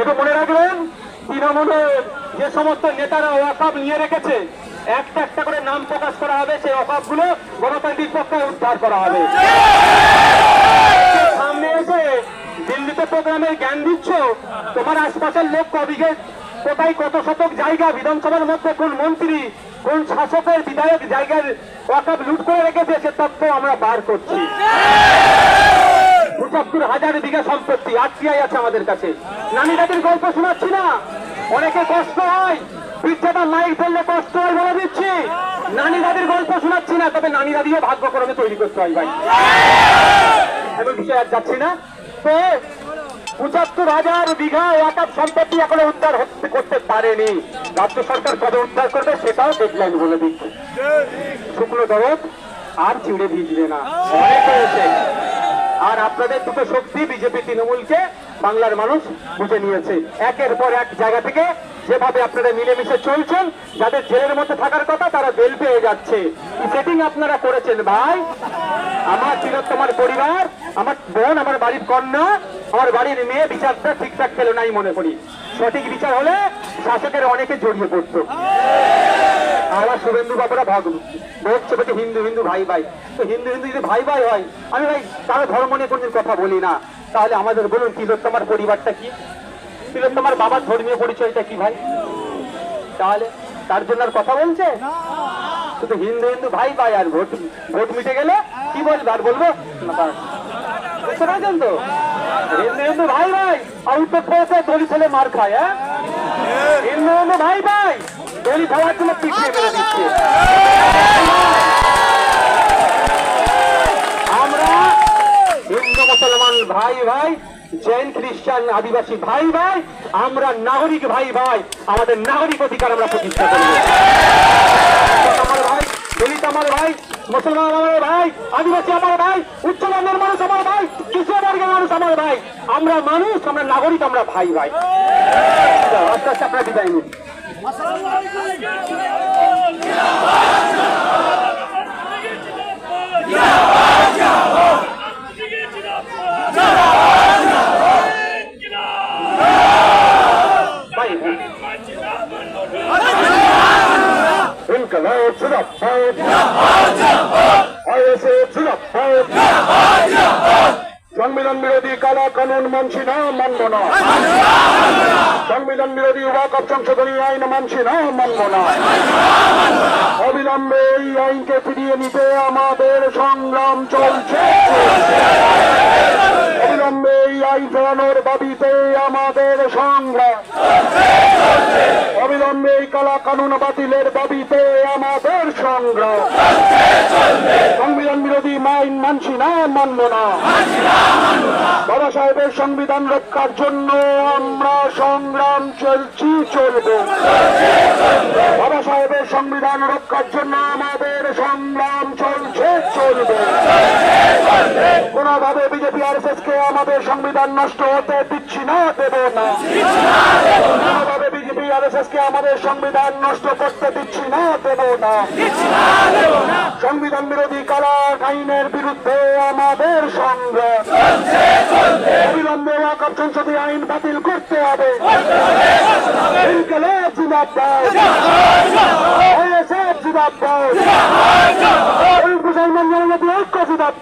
একটু মনে রাখবেন, তৃণমূলের যে সমস্ত নেতারা ওয়াকাব নিয়ে রেখেছে, একটা একটা করে নাম প্রকাশ করা হবে, সেই অকাপগুলো গণতান্ত্রিক পক্ষে উদ্ধার করা হবে। সামনে এসে দিল্লিতে প্রোগ্রামের জ্ঞান দিচ্ছ, তোমার আশপাশের লোক কবিকে কোথায় কত শতক জায়গা, বিধানসভার মধ্যে কোন মন্ত্রী, কোন শাসকের বিধায়ক জায়গার ওয়াকাব লুট করে রেখেছে, সে তথ্য আমরা বার করছি। পঁচাত্তর হাজার বিঘা সম্পত্তি আটটিআই আছে আমাদের কাছে। নানি দাদির গল্প শোনাচ্ছি না? অনেকে কষ্ট হয় পিঠাটা মাইক ফেললে কষ্ট হয় বলে দিচ্ছি। নানি দাদির গল্প শোনাচ্ছি না, তবে নানি দাদিও ভাগ্যক্রমে তৈরি করতে হয় ভাই। আমি বিষয়ে আর যাচ্ছি না। তো, পঁচাত্তর হাজার বিঘা একাপ সম্পত্তি এখনও উদ্ধার করতে পারেনি। রাজ্য সরকার কবে উদ্ধার করবে সেটাও ডেডলাইন বলে দিচ্ছে। শুকনো দরদ আর চিড়ে ভিজবে না। অনেক হয়েছে আর আপনাদের দুটো শক্তি বিজেপি তৃণমূলকে বাংলার মানুষ বুঝে নিয়েছে। একের পর এক জায়গা থেকে যেভাবে আপনারা মিলেমিশে চলছেন, যাদের জেলের মধ্যে থাকার কথা তারা বেল পেয়ে যাচ্ছে। সেটিং আপনারা করেছেন ভাই? আমার তিলোত্তমার পরিবার, আমার বোন, আমার বাড়ির কন্যা, আমার বাড়ির মেয়ে বিচারটা ঠিকঠাক পেল নাই মনে করি। সঠিক বিচার হলে শাসকের অনেকে জড়িয়ে পড়তো। আমার শুভেন্দু বাবুরা ভাগ বলছে বলছে হিন্দু হিন্দু ভাই ভাই। তো হিন্দু হিন্দু যদি ভাই ভাই হয়, আমি ভাই কারও ধর্ম নিয়ে কোনদিন কথা বলি না। তাহলে আমাদের বলুন তিলোত্তমার পরিবারটা কি? তিলোত্তমার বাবার ধর্মীয় পরিচয়টা কি ভাই? তাহলে তার জন্য আর কথা বলছে? শুধু হিন্দু হিন্দু ভাই ভাই আর ভোট ভোট মিটে গেলে কি বলবে আর বলব? বুঝতে পারছেন তো? হিন্দু হিন্দু ভাই ভাই আর উত্তর প্রদেশে দলি ছেলে মার খায় হ্যাঁ? হিন্দু হিন্দু ভাই ভাই দলি খাওয়ার জন্য পিছিয়ে মেরে দিচ্ছে। আমরা হিন্দু মুসলমান ভাই ভাই জৈন খ্রিস্টান আদিবাসী ভাই ভাই আমরা নাগরিক ভাই ভাই আমাদের নাগরিক অধিকার আমরা প্রতিষ্ঠা করব। আমার ভাই দলিত আমার ভাই মুসলমান আমার ভাই আদিবাসী আমার ভাই উচ্চ বর্ণের মানুষ আমার ভাই কৃষি বর্গের মানুষ আমার ভাই। আমরা মানুষ আমরা নাগরিক আমরা ভাই ভাই। আস্তে আস্তে আপনারা বিদায় নিন। İnkılap zıraphat আইএসএ জিরাফত সংবিধান বিরোধী কালা কানুন মানছি না, মানব না। সংবিধান বিরোধী ওয়াকফ সংশোধনী আইন মানছি না, মানব না। অবিলম্বে এই আইনকে ফিরিয়ে নিতে আমাদের সংগ্রাম চলছে। এই ফেরানোর দাবিতে আমাদের সংগ্রাম। অবিলম্বে এই কালা কানুন বাতিলের দাবিতে আমাদের সংগ্রাম। সংবিধান বিরোধী মাইন মানছি না, মানব না। বাবা সাহেবের সংবিধান রক্ষার জন্য আমরা সংগ্রাম চলছি, চলব। বাবা সাহেবের সংবিধান রক্ষার জন্য আমাদের সংগ্রাম চলছে, চলবে। কোনোভাবে বিজেপি আর কে আমাদের সংবিধান নষ্ট হতে দিচ্ছি না, দেব না। বিজেপি আর কে আমাদের সংবিধান নষ্ট করতে দিচ্ছি না, দেব না। সংবিধান বিরোধী কালা আইনের বিরুদ্ধে আমাদের সংগ্রাম। অবিলম্বে ওয়াকফ সংসদীয় আইন বাতিল করতে হবে। মুসলমান জনজাতি ঐক্য জিন্দাবাদ